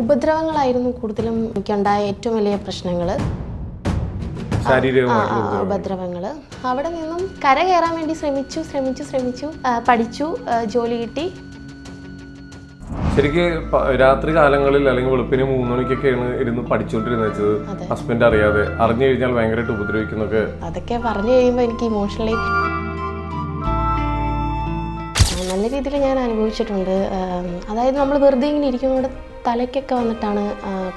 ഉപദ്രവങ്ങളായിരുന്നു കൂടുതലും എനിക്കുണ്ടായ ഏറ്റവും വലിയ പ്രശ്നങ്ങൾ ഉപദ്രവങ്ങൾ അവിടെ നിന്നും കര കയറാൻ വേണ്ടി ശ്രമിച്ചു ശ്രമിച്ചു ശ്രമിച്ചു പഠിച്ചു ജോലി കിട്ടി. ശരിക്ക് രാത്രി കാലങ്ങളിൽ അല്ലെങ്കിൽ വെളുപ്പിന് മൂന്ന് മണിക്കൊക്കെയാണ് ഇരുന്ന് പഠിച്ചുകൊണ്ടിരുന്നത് വെച്ചത്. ഹസ്ബൻഡ് അറിയാതെ. അറിഞ്ഞു കഴിഞ്ഞാൽ ഭയങ്കരമായിട്ട് ഉപദ്രവിക്കുന്നൊക്കെ. അതൊക്കെ പറഞ്ഞു കഴിയുമ്പോൾ എനിക്ക് ഇമോഷണലി നല്ല രീതിയിൽ ഞാൻ അനുഭവിച്ചിട്ടുണ്ട്. അതായത് നമ്മൾ വെറുതെ ഇങ്ങനെ ഇരിക്കുന്നതുകൊണ്ട് തലയ്ക്കൊക്കെ വന്നിട്ടാണ്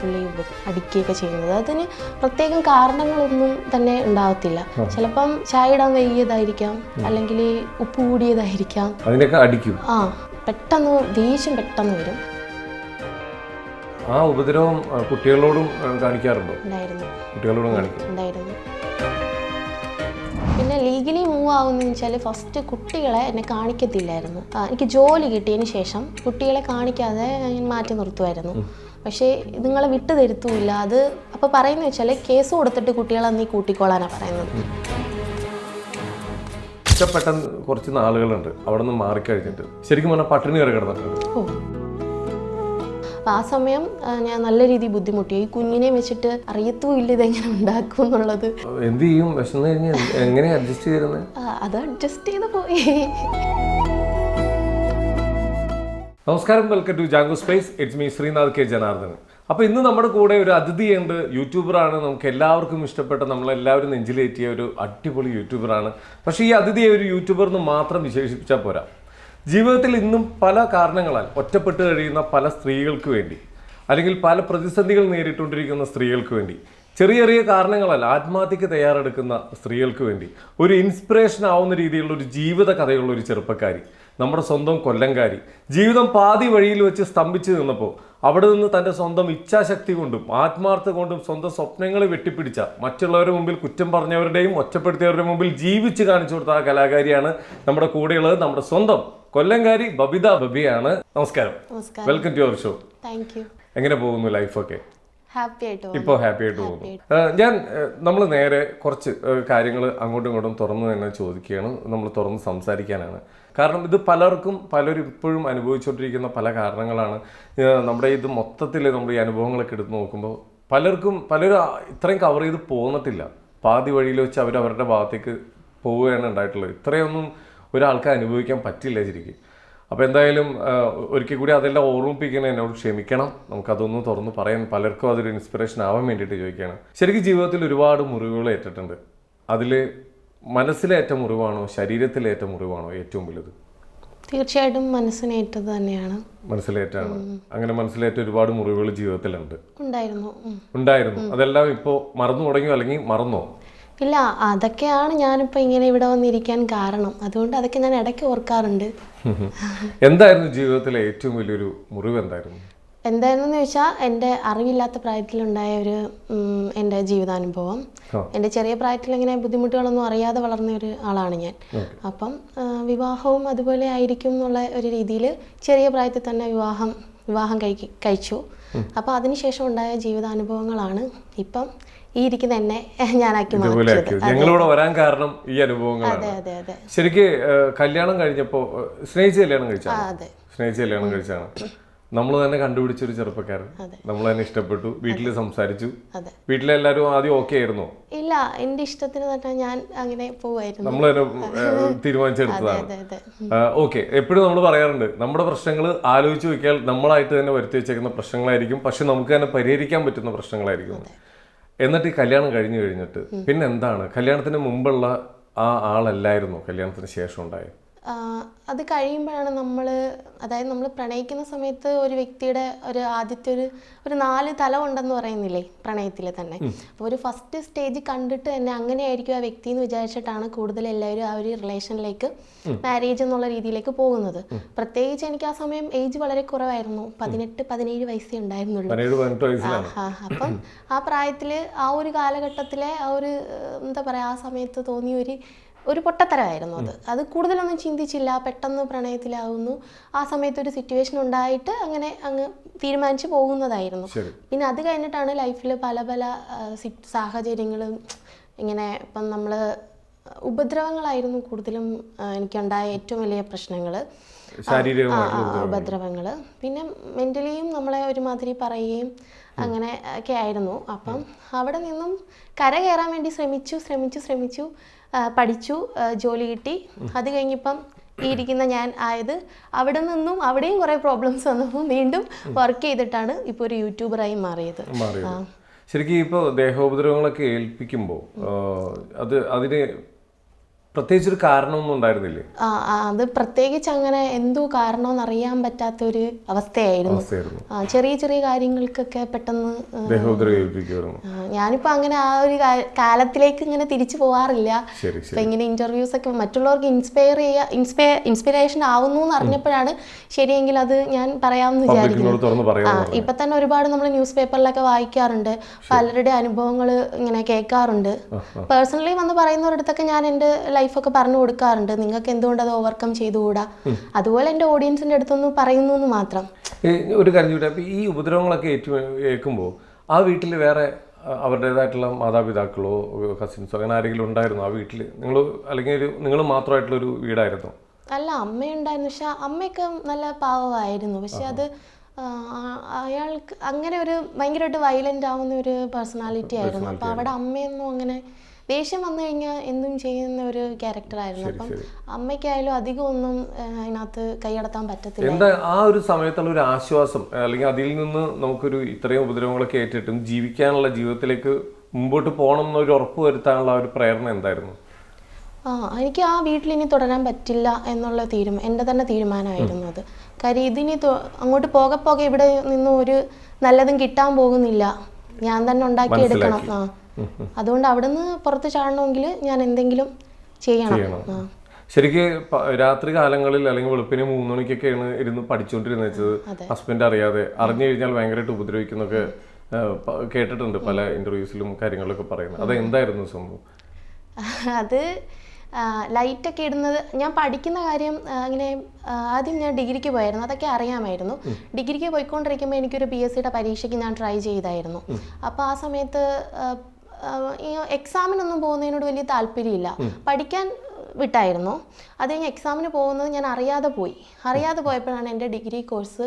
പുള്ളി അടിക്കുകയൊക്കെ ചെയ്യുന്നത്. അതിന് പ്രത്യേകം കാരണങ്ങളൊന്നും തന്നെ ഉണ്ടാവത്തില്ല ചിലപ്പം ചായ ഇടാൻ വൈകിയതായിരിക്കാം അല്ലെങ്കിൽ ഉപ്പ് കൂടിയതായിരിക്കാം. അതിനൊക്കെ അടിക്കും. ആ പെട്ടെന്ന് ദേഷ്യം പെട്ടെന്ന് വരും. ആ ഉപദ്രവം കുട്ടികളോടും കാണിക്കാറുണ്ടോ? ഉണ്ടായിരുന്നു. കുട്ടികളോടും കാണിക്കും. ഉണ്ടായിരുന്നു. ലീഗലി മൂവ് ആവുന്നതെന്ന് വെച്ചാൽ ഫസ്റ്റ് കുട്ടികളെ എന്നെ കാണിക്കത്തില്ലായിരുന്നു. എനിക്ക് ജോലി കിട്ടിയതിന് ശേഷം കുട്ടികളെ കാണിക്കാതെ ഞാൻ മാറ്റി നിർത്തുമായിരുന്നു. പക്ഷേ നിങ്ങളെ വിട്ടു തരുത്തുമില്ല. അത് അപ്പോൾ പറയുന്നത് വെച്ചാൽ കേസ് കൊടുത്തിട്ട് കുട്ടികളെ നീ കൂട്ടിക്കോളാനാണ് പറയുന്നത്. ഇഷ്ടപ്പെട്ട കുറച്ച് നാളുകളുണ്ട്. അവിടെ നിന്ന് മാറിക്കഴിഞ്ഞിട്ട്. ശരിക്കും പറഞ്ഞാൽ പട്ടിണി വരെ കിടന്നിട്ടുണ്ട്. അപ്പോൾ ആ സമയം ഞാൻ നല്ല രീതിയിൽ ബുദ്ധിമുട്ടി ഈ കുഞ്ഞിനെ വെച്ചിട്ട് അറിയത്തുമില്ല ഇതെങ്ങനെ ഉണ്ടാക്കും എന്നുള്ളത്. എന്ത് ചെയ്യും? വിശന്ന് കഴിഞ്ഞാൽ എങ്ങനെ അഡ്ജസ്റ്റ് ചെയ്തിരുന്നത് അത് അഡ്ജസ്റ്റ് ചെയ്ത് പോയി. നമസ്കാരം. Welcome to Django space it's me Sreenath K. Janardhan അപ്പോൾ ഇന്ന് നമ്മുടെ കൂടെ ഒരു അതിഥിയുണ്ട് യൂട്യൂബറാണ് നമുക്ക് എല്ലാവർക്കും ഇഷ്ടപ്പെട്ട നമ്മളെല്ലാവരും നെഞ്ചിലേറ്റിയ ഒരു അടിപൊളി യൂട്യൂബറാണ് പക്ഷേ ഈ അതിഥിയെ ഒരു യൂട്യൂബർ എന്ന് മാത്രം വിശേഷിപ്പിച്ചാൽ പോരാ. ജീവിതത്തിൽ ഇന്നും പല കാരണങ്ങളാൽ ഒറ്റപ്പെട്ട് കഴിയുന്ന പല സ്ത്രീകൾക്ക് വേണ്ടി അല്ലെങ്കിൽ പല പ്രതിസന്ധികൾ നേരിട്ടുകൊണ്ടിരിക്കുന്ന സ്ത്രീകൾക്ക് വേണ്ടി ചെറിയ ചെറിയ കാരണങ്ങളാൽ ആത്മഹത്യക്ക് തയ്യാറെടുക്കുന്ന സ്ത്രീകൾക്ക് വേണ്ടി ഒരു ഇൻസ്പിറേഷൻ ആവുന്ന രീതിയിലുള്ള ഒരു ജീവിത കഥയുള്ള ഒരു ചെറുപ്പക്കാരി നമ്മുടെ സ്വന്തം കൊല്ലംകാരി ജീവിതം പാതി വഴിയിൽ വെച്ച് സ്തംഭിച്ചു നിന്നപ്പോൾ അവിടെ നിന്ന് തന്റെ സ്വന്തം ഇച്ഛാശക്തി കൊണ്ടും ആത്മാർത്ഥ കൊണ്ടും സ്വന്തം സ്വപ്നങ്ങളെ വെട്ടിപ്പിടിച്ച മറ്റുള്ളവരുടെ മുമ്പിൽ കുറ്റം പറഞ്ഞവരുടെയും ഒറ്റപ്പെടുത്തിയവരുടെ മുമ്പിൽ ജീവിച്ച് കാണിച്ചു കൊടുത്ത ആ കലാകാരിയാണ് നമ്മുടെ കൂടെയുള്ളത് നമ്മുടെ സ്വന്തം കൊല്ലംകാരി ബബിത ബബിയാണ്. നമസ്കാരം. നമസ്കാരം. Welcome to our show thank you എങ്ങനെ പോകുന്നു ലൈഫൊക്കെ ഹാപ്പി ആയിട്ട്. ഇപ്പോൾ ഹാപ്പി ആയിട്ട് പോകുന്നു. ഞാൻ നമ്മൾ നേരെ കുറച്ച് കാര്യങ്ങൾ അങ്ങോട്ടും ഇങ്ങോട്ടും തുറന്നു തന്നെ ചോദിക്കുകയാണ്. നമ്മൾ തുറന്ന് സംസാരിക്കാനാണ്. കാരണം ഇത് പലർക്കും പലരും ഇപ്പോഴും അനുഭവിച്ചുകൊണ്ടിരിക്കുന്ന പല കാരണങ്ങളാണ്. നമ്മുടെ ഇത് മൊത്തത്തിൽ നമ്മൾ ഈ അനുഭവങ്ങളൊക്കെ എടുത്ത് നോക്കുമ്പോൾ പലർക്കും പലരും ഇത്രയും കവർ ചെയ്ത് പോന്നിട്ടില്ല. പാതി വഴിയിൽ വെച്ച് അവർ അവരുടെ ഭാഗത്തേക്ക് പോവുകയാണ് ഉണ്ടായിട്ടുള്ളത്. ഇത്രയൊന്നും ഒരാൾക്ക് അനുഭവിക്കാൻ പറ്റില്ല ശരിക്കും. അപ്പോൾ എന്തായാലും ഒരിക്കൽ കൂടി അതെല്ലാം ഓർമ്മിപ്പിക്കണം എന്നോട് ക്ഷമിക്കണം. നമുക്കതൊന്ന് തുറന്ന് പറയാൻ പലർക്കും അതൊരു ഇൻസ്പിറേഷൻ ആവാൻ വേണ്ടിയിട്ട് ചോദിക്കുകയാണ്. ശരിക്കും ജീവിതത്തിൽ ഒരുപാട് മുറിവുകൾ ഏറ്റിട്ടുണ്ട്. അതിൽ മനസ്സിലേറ്റ മുറിവാണോ ശരീരത്തിലേറ്റ മുറിവാണോ ഏറ്റവും വലുത്? തീർച്ചയായിട്ടും മനസ്സിനേറ്റത് തന്നെയാണ്. മനസ്സിലേറ്റാണ്. അങ്ങനെ മനസ്സിലേറ്റ ഒരുപാട് മുറിവുകൾ ജീവിതത്തിലുണ്ട്. ഉണ്ടായിരുന്നു. ഉണ്ടായിരുന്നു. അതെല്ലാം ഇപ്പോൾ മറന്നു തുടങ്ങിയോ? അല്ലെങ്കിൽ മറന്നോ? ഇല്ല അതൊക്കെയാണ് ഞാനിപ്പോൾ ഇങ്ങനെ ഇവിടെ വന്നിരിക്കാൻ കാരണം. അതുകൊണ്ട് അതൊക്കെ ഞാൻ ഇടയ്ക്ക് ഓർക്കാറുണ്ട്. എന്തായിരുന്നു ജീവിതത്തിലെ ഏറ്റവും വലിയൊരു മുറിവ് എന്തായിരുന്നു? എന്തായിരുന്നു ചോദിച്ചാൽ എന്റെ അറിവില്ലാത്ത പ്രായത്തിലുണ്ടായ ഒരു എന്റെ ജീവിതാനുഭവം. എന്റെ ചെറിയ പ്രായത്തിൽ ഇങ്ങനെ ബുദ്ധിമുട്ടുകളൊന്നും അറിയാതെ വളർന്ന ഒരു ആളാണ് ഞാൻ. അപ്പം വിവാഹവും അതുപോലെ ആയിരിക്കും എന്നുള്ള ഒരു രീതിയിൽ ചെറിയ പ്രായത്തിൽ തന്നെ വിവാഹം വിവാഹം കഴിക്കി കഴിച്ചു. അപ്പം അതിനുശേഷം ഉണ്ടായ ജീവിതാനുഭവങ്ങളാണ്. ഇപ്പം ഈ ഇരിക്കുന്ന എന്നെ ഞാനാക്കി ഞങ്ങളിവിടെ വരാൻ കാരണം ഈ അനുഭവങ്ങളാണ്. ശരിക്ക് കല്യാണം കഴിഞ്ഞപ്പോ സ്നേഹിച്ച് കല്യാണം കഴിച്ചാണ്? സ്നേഹിച്ച് കല്യാണം കഴിച്ചാണ്? നമ്മൾ തന്നെ കണ്ടുപിടിച്ച ഒരു ചെറുപ്പക്കാരൻ. നമ്മൾ തന്നെ ഇഷ്ടപ്പെട്ടു വീട്ടിൽ സംസാരിച്ചു. വീട്ടിലെല്ലാരും ആദ്യം ഓക്കെ ആയിരുന്നു? ഇല്ല എന്റെ ഇഷ്ടത്തിന് തന്നെ ഞാൻ അങ്ങനെ പോവായിരുന്നു. നമ്മൾ തന്നെ തീരുമാനിച്ചെടുത്തതാണ്. ഓക്കെ. എപ്പോഴും നമ്മൾ പറയാറുണ്ട് നമ്മുടെ പ്രശ്നങ്ങൾ ആലോചിച്ച് നോക്കിയാൽ നമ്മളായിട്ട് തന്നെ വരുത്തി വെച്ചേക്കുന്ന പ്രശ്നങ്ങളായിരിക്കും പക്ഷെ നമുക്ക് തന്നെ പരിഹരിക്കാൻ പറ്റുന്ന പ്രശ്നങ്ങളായിരിക്കും. എന്നിട്ട് ഈ കല്യാണം കഴിഞ്ഞു കഴിഞ്ഞിട്ട് പിന്നെ എന്താണ് കല്യാണത്തിന് മുമ്പുള്ള ആ ആളല്ലായിരുന്നു? കല്യാണത്തിന് ശേഷം ഉണ്ടായത് അത് കഴിയുമ്പോഴാണ് നമ്മൾ അതായത് നമ്മൾ പ്രണയിക്കുന്ന സമയത്ത് ഒരു വ്യക്തിയുടെ ഒരു ആദ്യത്തെ ഒരു ഒരു നാല് തല ഉണ്ടെന്ന് പറയുന്നില്ലേ പ്രണയത്തിൽ തന്നെ. അപ്പോൾ ഒരു ഫസ്റ്റ് സ്റ്റേജ് കണ്ടിട്ട് തന്നെ അങ്ങനെയായിരിക്കും ആ വ്യക്തി എന്ന് വിചാരിച്ചിട്ടാണ് കൂടുതൽ എല്ലാവരും ആ ഒരു റിലേഷനിലേക്ക് മാരേജ് എന്നുള്ള രീതിയിലേക്ക് പോകുന്നത്. പ്രത്യേകിച്ച് എനിക്ക് ആ സമയം ഏജ് വളരെ കുറവായിരുന്നു. പതിനെട്ട് പതിനേഴ് വയസ്സേ ഉണ്ടായിരുന്നുള്ളൂ. അപ്പം ആ പ്രായത്തിൽ ആ ഒരു കാലഘട്ടത്തിലെ ആ ഒരു എന്താ പറയുക ആ സമയത്ത് തോന്നിയ ഒരു ഒരു പൊട്ടത്തരമായിരുന്നു അത്. അത് കൂടുതലൊന്നും ചിന്തിച്ചില്ല. പെട്ടെന്ന് പ്രണയത്തിലാവുന്നു. ആ സമയത്ത് ഒരു സിറ്റുവേഷൻ ഉണ്ടായിട്ട് അങ്ങനെ അങ്ങ് തീരുമാനിച്ചു പോകുന്നതായിരുന്നു. പിന്നെ അത് കഴിഞ്ഞിട്ടാണ് ലൈഫിൽ പല പല സാഹചര്യങ്ങളും ഇങ്ങനെ ഇപ്പം നമ്മൾ ഉപദ്രവങ്ങളായിരുന്നു കൂടുതലും എനിക്കുണ്ടായ ഏറ്റവും വലിയ പ്രശ്നങ്ങൾ ഉപദ്രവങ്ങൾ പിന്നെ മെന്റലിയും നമ്മളെ ഒരുമാതിരി പറയുകയും അങ്ങനെ ഒക്കെ ആയിരുന്നു. അപ്പം അവിടെ നിന്നും കര കയറാൻ വേണ്ടി ശ്രമിച്ചു ശ്രമിച്ചു ശ്രമിച്ചു. പഠിച്ചു ജോലി കിട്ടി. അത് കഴിഞ്ഞിപ്പം ഈ ഇരിക്കുന്ന ഞാൻ ആയത് അവിടെ നിന്നും അവിടെയും കുറേ പ്രോബ്ലംസ് വന്നപ്പോൾ വീണ്ടും വർക്ക് ചെയ്തിട്ടാണ് ഇപ്പോൾ ഒരു യൂട്യൂബറായി മാറിയത്. മാറിയത്. ശരിക്കും ഇപ്പോൾ ദേഹോപദ്രവങ്ങളൊക്കെ ഏൽപ്പിക്കുമ്പോൾ അത് അതിന് പ്രത്യേകിച്ചൊരു കാരണമൊന്നും ഉണ്ടായിരുന്നില്ലേ? ആ ആ, അത് പ്രത്യേകിച്ച് അങ്ങനെ എന്തോ കാരണമെന്ന് അറിയാൻ പറ്റാത്തൊരു അവസ്ഥയായിരുന്നു. അവസ്ഥയായിരുന്നു. ആ, ചെറിയ ചെറിയ കാര്യങ്ങൾക്കൊക്കെ പെട്ടെന്ന് ആ, ആ, ഞാനിപ്പോ അങ്ങനെ ആ ഒരു കാ- കാലത്തിലേക്ക് ഇങ്ങനെ തിരിച്ചു പോവാറില്ല. ശരി ശരി. ഇങ്ങനെ ഇന്റർവ്യൂസ് ഒക്കെ മറ്റുള്ളവർക്ക് ഇൻസ്പയർ ചെയ്യാ ഇൻസ്പയർ ഇൻസ്പിറേഷൻ ആവുന്നു എന്ന് അറിഞ്ഞപ്പോഴാണ് ശരിയെങ്കിൽ അത് ഞാൻ പറയാമെന്ന് വിചാരിക്കുന്നു പബ്ലിക്കിനോട് തുറന്ന് ആ പറയാൻ ഇപ്പൊ തന്നെ ഒരുപാട് നമ്മൾ ന്യൂസ് പേപ്പറിലൊക്കെ വായിക്കാറുണ്ട് പലരുടെ അനുഭവങ്ങൾ ഇങ്ങനെ കേൾക്കാറുണ്ട്. പേഴ്സണലി വന്ന് പറയുന്നവരടുത്തൊക്കെ ഞാൻ എന്റെ ലൈഫൊക്കെ പറഞ്ഞു കൊടുക്കാറുണ്ട്. നിങ്ങൾക്ക് എന്തുകൊണ്ട് അത് ഓവർകം ചെയ്തുകൂടാ? അതുപോലെ എന്റെ ഓഡിയൻസിന്റെ അടുത്തൊന്ന് പറയുന്നു എന്ന് മാത്രം. ഒരു കാര്യം ഈ ഉപദ്രവങ്ങളൊക്കെ ഏറ്റു ഏൽക്കുമ്പോൾ ആ വീട്ടിൽ വേറെ അവരുടേതായിട്ടുള്ള മാതാപിതാക്കളോ കസിൻസോ അങ്ങനെ ആരെങ്കിലും ഉണ്ടായിരുന്നു ആ വീട്ടിൽ നിങ്ങൾ അല്ലെങ്കിൽ ഒരു നിങ്ങൾ മാത്രമായിട്ടുള്ള ഒരു വീടായിരുന്നു? അല്ല അമ്മയുണ്ടായിരുന്നു. പക്ഷെ അമ്മയൊക്കെ നല്ല പാവമായിരുന്നു. പക്ഷെ അത് അയാൾക്ക് അങ്ങനെ ഒരു ഭയങ്കരമായിട്ട് വയലന്റ് ആവുന്ന ഒരു പേഴ്സണാലിറ്റി ആയിരുന്നു. അപ്പൊ അവിടെ അമ്മയൊന്നും അങ്ങനെ ദേഷ്യം വന്നു കഴിഞ്ഞാൽ എന്തും ചെയ്യുന്ന ഒരു ക്യാരക്ടറായിരുന്നു അപ്പം അമ്മയ്ക്കായാലും അധികം ഒന്നും അതിനകത്ത് കൈയടത്താൻ പറ്റത്തില്ല. എന്താ ആ ഒരു സമയത്തുള്ള ഒരു ആശ്വാസം അല്ലെങ്കിൽ അതിൽ നിന്ന് നമുക്കൊരു ഇത്രയും ഉപദ്രവങ്ങളൊക്കെ ഏറ്റിട്ടും ജീവിക്കാനുള്ള ജീവിതത്തിലേക്ക് മുമ്പോട്ട് പോകണം എന്നൊരു ഉറപ്പ് വരുത്താനുള്ള ഒരു പ്രേരണ എന്തായിരുന്നു? ആ എനിക്ക് ആ വീട്ടിൽ ഇനി തുടരാൻ പറ്റില്ല എന്നുള്ള തീരുമാനം എന്റെ തന്നെ തീരുമാനമായിരുന്നു അത്. കാര്യം ഇതിനി അങ്ങോട്ട് പോകെ പോകെ ഇവിടെ നിന്ന് ഒരു നല്ലതും കിട്ടാൻ പോകുന്നില്ല. ഞാൻ തന്നെ ഉണ്ടാക്കിയെടുക്കണം ആ. അതുകൊണ്ട് അവിടുന്ന് പുറത്ത് ചാടണമെങ്കിൽ ഞാൻ എന്തെങ്കിലും ചെയ്യണം. ആ. ശരിക്ക് രാത്രി കാലങ്ങളിൽ അല്ലെങ്കിൽ വെളുപ്പിന് മൂന്ന് മണിക്കൊക്കെയാണ് ഇരുന്ന് പഠിച്ചുകൊണ്ടിരുന്നത് വെച്ചത്. ഹസ്ബൻഡ് അറിയാതെ. അറിഞ്ഞു കഴിഞ്ഞാൽ ഭയങ്കരമായിട്ട് ഉപദ്രവിക്കുന്നൊക്കെ കേട്ടിട്ടുണ്ട് പല ഇന്റർവ്യൂസിലും കാര്യങ്ങളൊക്കെ പറയുന്നത്. അത് എന്തായിരുന്നു സംഭവം? അത് ലൈറ്റൊക്കെ ഇടുന്നത്. ഞാൻ പഠിക്കുന്ന കാര്യം അങ്ങനെ ഇങ്ങനെ ആദ്യം ഞാൻ ഡിഗ്രിക്ക് പോയായിരുന്നു. അതൊക്കെ അറിയാമായിരുന്നു. ഡിഗ്രിക്ക് പോയിക്കൊണ്ടിരിക്കുമ്പോൾ എനിക്കൊരു പി എസ് സിയുടെ പരീക്ഷയ്ക്ക് ഞാൻ ട്രൈ ചെയ്തായിരുന്നു. അപ്പോൾ ആ സമയത്ത് ഈ എക്സാമിനൊന്നും പോകുന്നതിനോട് വലിയ താല്പര്യമില്ല. പഠിക്കാൻ വിട്ടായിരുന്നു. അത് കഴിഞ്ഞ് എക്സാമിന് പോകുന്നത് ഞാൻ അറിയാതെ പോയി. അറിയാതെ പോയപ്പോഴാണ് എന്റെ ഡിഗ്രി കോഴ്സ്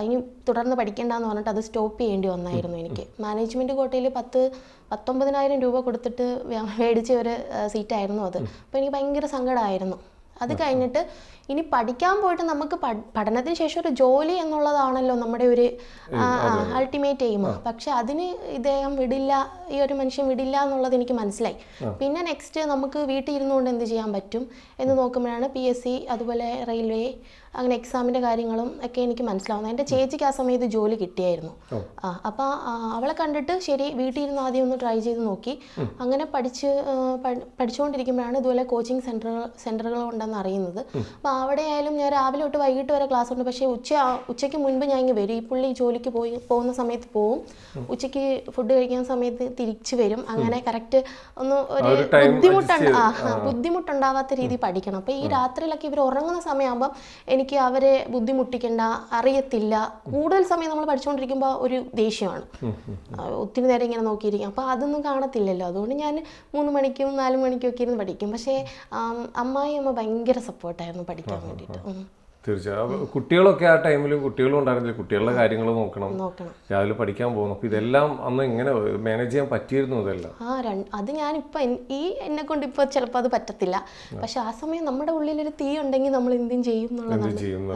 ഇനി തുടർന്ന് പഠിക്കേണ്ടെന്ന് പറഞ്ഞിട്ട് അത് സ്റ്റോപ്പ് ചെയ്യേണ്ടി വന്നായിരുന്നു എനിക്ക്. മാനേജ്മെന്റ് കോട്ടയിൽ പത്ത് പത്തൊമ്പതിനായിരം രൂപ കൊടുത്തിട്ട് മേടിച്ച ഒരു സീറ്റായിരുന്നു അത്. അപ്പോൾ എനിക്ക് ഭയങ്കര സങ്കടമായിരുന്നു അത് കഴിഞ്ഞിട്ട് ഇനി പഠിക്കാൻ പോയിട്ട് നമുക്ക് പഠ- പഠനത്തിന് ശേഷം ഒരു ജോലി എന്നുള്ളതാണല്ലോ നമ്മുടെ ഒരു അൾട്ടിമേറ്റ് എയിം പക്ഷെ അതിന് ഇദ്ദേഹം വിടില്ല ഈ ഒരു മനുഷ്യൻ വിടില്ല എന്നുള്ളത് എനിക്ക് മനസ്സിലായി. പിന്നെ നെക്സ്റ്റ് നമുക്ക് വീട്ടിൽ ഇരുന്നുകൊണ്ട് എന്ത് ചെയ്യാൻ പറ്റും എന്ന് നോക്കുമ്പോഴാണ് പി എസ് സി അതുപോലെ റെയിൽവേ അങ്ങനെ എക്സാമിന്റെ കാര്യങ്ങളും ഒക്കെ എനിക്ക് മനസ്സിലാവുന്നത്. എന്റെ ചേച്ചിക്ക് ആ സമയത്ത് ജോലി കിട്ടിയായിരുന്നു. ആ അപ്പോൾ അവളെ കണ്ടിട്ട് ശരി വീട്ടിൽ ഇരുന്ന് ആദ്യം ഒന്ന് ട്രൈ ചെയ്ത് നോക്കി. അങ്ങനെ പഠിച്ച് പഠിച്ചുകൊണ്ടിരിക്കുമ്പോഴാണ് ഇതുപോലെ കോച്ചിങ് സെന്ററുകൾ സെന്ററുകൾ ഉണ്ടെന്ന് അറിയുന്നത്. അപ്പോൾ അവിടെ ആയാലും ഞാൻ രാവിലെ തൊട്ട് വൈകിട്ട് വരെ ക്ലാസ് ഉണ്ട്. പക്ഷേ ഉച്ച ഉച്ചയ്ക്ക് മുൻപ് ഞാൻ ഇങ്ങ് വരും. ഈ പുള്ളി ജോലിക്ക് പോയി പോകുന്ന സമയത്ത് പോവും. ഉച്ചയ്ക്ക് ഫുഡ് കഴിക്കുന്ന സമയത്ത് തിരിച്ചു വരും. അങ്ങനെ കറക്റ്റ് ഒന്ന് ഒരു ബുദ്ധിമുട്ടുണ്ട്. ആ ബുദ്ധിമുട്ടുണ്ടാവാത്ത രീതി പഠിക്കണം. അപ്പോൾ ഈ രാത്രിയിലൊക്കെ ഇവർ ഉറങ്ങുന്ന സമയമാകുമ്പോൾ എനിക്ക് അവരെ ബുദ്ധിമുട്ടിക്കേണ്ട അറിയത്തില്ല. കൂടുതൽ സമയം നമ്മൾ പഠിച്ചുകൊണ്ടിരിക്കുമ്പോൾ ഒരു ദേഷ്യമാണ്. ഒത്തിരി നേരം ഇങ്ങനെ നോക്കിയിരിക്കും. അപ്പോൾ അതൊന്നും കാണത്തില്ലല്ലോ. അതുകൊണ്ട് ഞാൻ മൂന്ന് മണിക്കും നാല് മണിക്കും ഒക്കെ ഇരുന്ന് പഠിക്കും. പക്ഷേ അമ്മായി അമ്മ ഭയങ്കര സപ്പോർട്ടായിരുന്നു പഠിക്കാൻ വേണ്ടിയിട്ട് തീർച്ചയായും. കുട്ടികളൊക്കെ ആ ടൈമിൽ കുട്ടികളും ഉണ്ടായിരുന്നില്ല? കുട്ടികളുടെ കാര്യങ്ങൾ നോക്കണം. രാവിലെ പഠിക്കാൻ പോകുന്നു അപ്പൊ ഇതെല്ലാം അന്ന് എങ്ങനെ മാനേജ് ചെയ്യാൻ പറ്റിയിരുന്നു ഇതെല്ലാം. ആ അത് അത് ഞാനിപ്പോൾ ഈ എന്നെ കൊണ്ട് ഇപ്പൊ ചിലപ്പോൾ അത് പറ്റത്തില്ല. പക്ഷെ ആ സമയം നമ്മുടെ ഉള്ളിൽ ഒരു തീ ഉണ്ടെങ്കിൽ നമ്മൾ എന്തും ചെയ്യും എന്ത് ചെയ്യും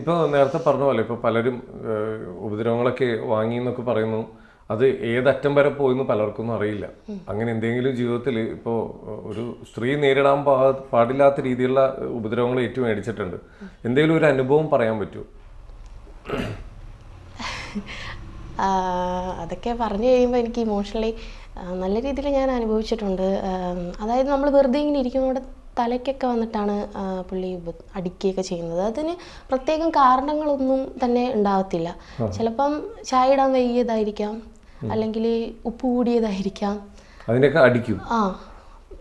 ഇപ്പൊ നേരത്തെ പറഞ്ഞ പോലെ ഇപ്പൊ പലരും ഉപദ്രവങ്ങളൊക്കെ വാങ്ങി എന്നൊക്കെ പറയുന്നു. അത് ഏതറ്റം വരെ പോയെന്ന് പലർക്കൊന്നും അറിയില്ല. അങ്ങനെ എന്തെങ്കിലും ജീവിതത്തിൽ ഇപ്പോൾ ഒരു സ്ത്രീ നേരിടാൻ പാ പാടില്ലാത്ത രീതിയിലുള്ള ഉപദ്രവങ്ങൾ ഏറ്റവും മേടിച്ചിട്ടുണ്ട്. എന്തെങ്കിലും ഒരു അനുഭവം പറയാൻ പറ്റുമോ അതൊക്കെ പറഞ്ഞു കഴിയുമ്പോൾ എനിക്ക് ഇമോഷണലി നല്ല രീതിയിൽ ഞാൻ അനുഭവിച്ചിട്ടുണ്ട്. അതായത് നമ്മൾ വെറുതെ ഇങ്ങനെ ഇരിക്കുന്നവിടെ തലയ്ക്കൊക്കെ വന്നിട്ടാണ് പുള്ളി അടിക്കുകയൊക്കെ ചെയ്യുന്നത്. അതിന് പ്രത്യേകം കാരണങ്ങളൊന്നും തന്നെ ഉണ്ടാകത്തില്ല. ചിലപ്പം ചായ ഇടാൻ വൈകിയതായിരിക്കാം. അല്ലെങ്കിൽ ഉപ്പ് കൂടിയതായിരിക്കാം. അതിനൊക്കെ അടിക്കും. ആ